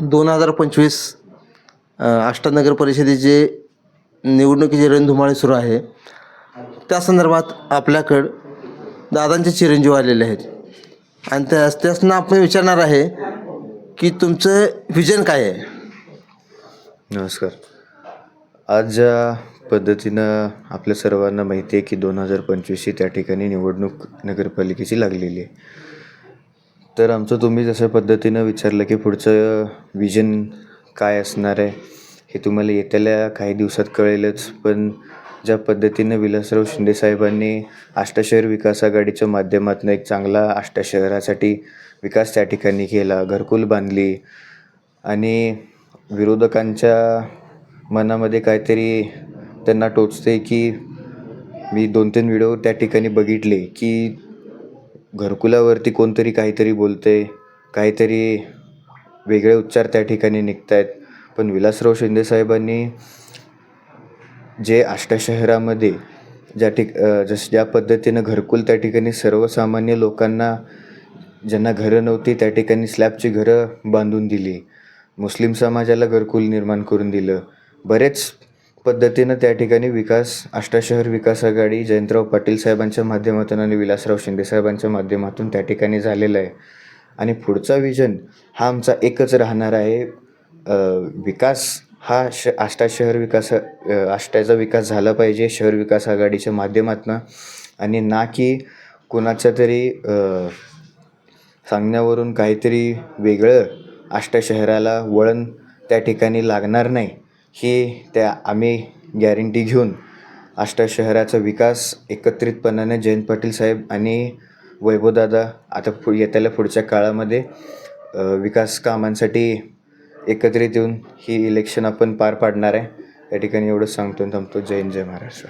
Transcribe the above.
दोन हजार पंचवीस अष्टनगर परिषदेचे निवडणुकीचे रणधुमाळे सुरू आहे. त्या संदर्भात आपल्याकडं दादांचे चिरंजीव आलेले आहेत. आणि त्या त्यासनं आपण विचारणार आहे की तुमचं विजन काय आहे? नमस्कार. आज ज्या पद्धतीनं आपल्या सर्वांना माहिती आहे की दोन हजार पंचवीसची त्या ठिकाणी निवडणूक नगरपालिकेची लागलेली आहे. तर आमचं तुम्ही जशा पद्धतीनं विचारलं की पुढचं विजन काय असणार आहे? हे तुम्हाला येत्याल्या काही दिवसात कळेलच पण ज्या पद्धतीनं विलासराव शिंदेसाहेबांनी आष्टाशहर विकास आघाडीच्या माध्यमातून एक चांगला आष्टा शहरासाठी विकास त्या ठिकाणी केला घरकुल बांधली आणि विरोधकांच्या मनामध्ये काहीतरी त्यांना टोचते की मी दोन तीन व्हिडिओ त्या ठिकाणी बघितले की घरकुलावरती कोणतरी काहीतरी बोलते काहीतरी वेगळे उच्चार त्या ठिकाणी निघत आहेत पण विलासराव शिंदेसाहेबांनी जे आष्टा शहरामध्ये ज्या ठिक जस ज्या पद्धतीनं घरकुल त्या ठिकाणी सर्वसामान्य लोकांना ज्यांना घरं नव्हती त्या ठिकाणी स्लॅबची घरं बांधून दिली. मुस्लिम समाजाला घरकुल निर्माण करून दिलं. बरेच पद्धतीनं त्या ठिकाणी विकास आष्टा शहर विकास आघाडी जयंतराव पाटील साहेबांच्या माध्यमातून आणि विलासराव शिंदे साहेबांच्या माध्यमातून त्या ठिकाणी झालेला आहे. आणि पुढचा विजन हा आमचा एकच राहणार आहे. विकास हा श आष्टा शहर विकास आष्टाचा आष्ट्याचा विकास झाला पाहिजे शहर विकास आघाडीच्या माध्यमातून. आणि ना की कोणाच्या तरी सांगण्यावरून काहीतरी वेगळं आष्टा शहराला वळण त्या ठिकाणी लागणार नाही. ही त्या आम्ही गॅरंटी घेऊन आष्टा शहराचा विकास एकत्रितपणाने जयंत पाटील साहेब आणि वैभवदादा आता पु येत्याला पुढच्या काळामध्ये विकास कामांसाठी एकत्रित येऊन ही इलेक्शन आपण पार पाडणार आहे. या ठिकाणी एवढंच सांगतो थांबतो. जय हिंद जय महाराष्ट्र.